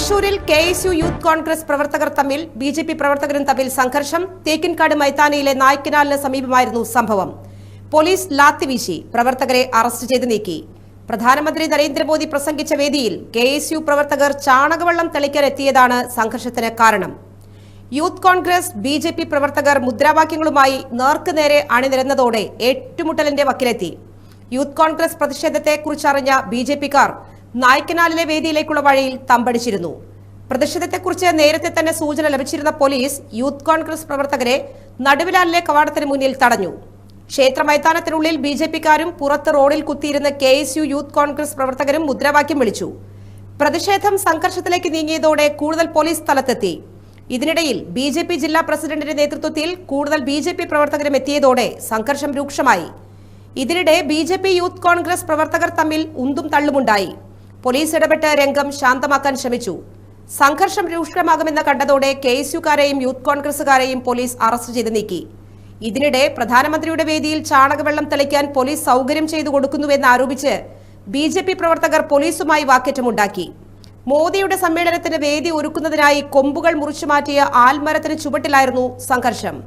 തൃശൂരിൽ K S U youth Congress പ്രവർത്തകർ തമ്മിൽ ബി ജെ പി പ്രവർത്തകരും തമ്മിൽ സംഘർഷം. തേക്കിൻകാട് മൈതാനിയിലെ നായ്ക്കനാലിന് സമീപമായിരുന്നു സംഭവം. പോലീസ് ലാത്തിവീശി പ്രവർത്തകരെ അറസ്റ്റ് ചെയ്ത് നീക്കി. പ്രധാനമന്ത്രി നരേന്ദ്രമോദി പ്രസംഗിച്ച വേദിയിൽ കെ എസ് യു പ്രവർത്തകർ ചാണകവെള്ളം തെളിക്കാൻ എത്തിയതാണ് സംഘർഷത്തിന് കാരണം. Youth Congress B J P പ്രവർത്തകർ മുദ്രാവാക്യങ്ങളുമായി നേർക്കുനേരെ അണിനിരന്നതോടെ ഏറ്റുമുട്ടലിന്റെ വക്കിലെത്തി. യൂത്ത് കോൺഗ്രസ് പ്രതിഷേധത്തെക്കുറിച്ചറിഞ്ഞ ബി ജെ പിക്കാർ നായ്ക്കനാലിലെ വേദിയിലേക്കുള്ള വഴിയിൽ തമ്പടിച്ചിരുന്നു. പ്രതിഷേധത്തെക്കുറിച്ച് നേരത്തെ തന്നെ സൂചന ലഭിച്ചിരുന്ന പോലീസ് യൂത്ത് കോൺഗ്രസ് പ്രവർത്തകരെ നടുവിലാലിലെ കവാടത്തിന് മുന്നിൽ തടഞ്ഞു. ക്ഷേത്ര മൈതാനത്തിനുള്ളിൽ ബി ജെ പിക്കാരും പുറത്ത് റോഡിൽ കുത്തിയിരുന്ന K S U youth Congress പ്രവർത്തകരും മുദ്രാവാക്യം വിളിച്ചു. പ്രതിഷേധം സംഘർഷത്തിലേക്ക് നീങ്ങിയതോടെ കൂടുതൽ പോലീസ് സ്ഥലത്തെത്തി. ഇതിനിടയിൽ ബി ജെ പി ജില്ലാ പ്രസിഡന്റിന്റെ നേതൃത്വത്തിൽ കൂടുതൽ ബി ജെ പി പ്രവർത്തകരും എത്തിയതോടെ സംഘർഷം രൂക്ഷമായി. ഇതിനിടെ B J P youth Congress പ്രവർത്തകർ തമ്മിൽ ഉന്തും തള്ളുമുണ്ടായി. പോലീസ് ഇടപെട്ട് രംഗം ശാന്തമാക്കാൻ ശ്രമിച്ചു. സംഘർഷം രൂക്ഷമാകുമെന്ന് കണ്ടതോടെ കെ എസ് യുക്കാരെയും യൂത്ത് കോൺഗ്രസുകാരെയും പോലീസ് അറസ്റ്റ് ചെയ്ത് നീക്കി. ഇതിനിടെ പ്രധാനമന്ത്രിയുടെ വേദിയിൽ ചാണകവെള്ളം തെളിക്കാൻ പോലീസ് സൗകര്യം ചെയ്തു കൊടുക്കുന്നുവെന്ന് ആരോപിച്ച് ബി ജെ പി പ്രവർത്തകർ പോലീസുമായി വാക്കേറ്റമുണ്ടാക്കി. മോദിയുടെ സമ്മേളനത്തിന് വേദി ഒരുക്കുന്നതിനായി കൊമ്പുകൾ മുറിച്ചുമാറ്റിയ ആൽമരത്തിന് ചുവട്ടിലായിരുന്നു സംഘർഷം.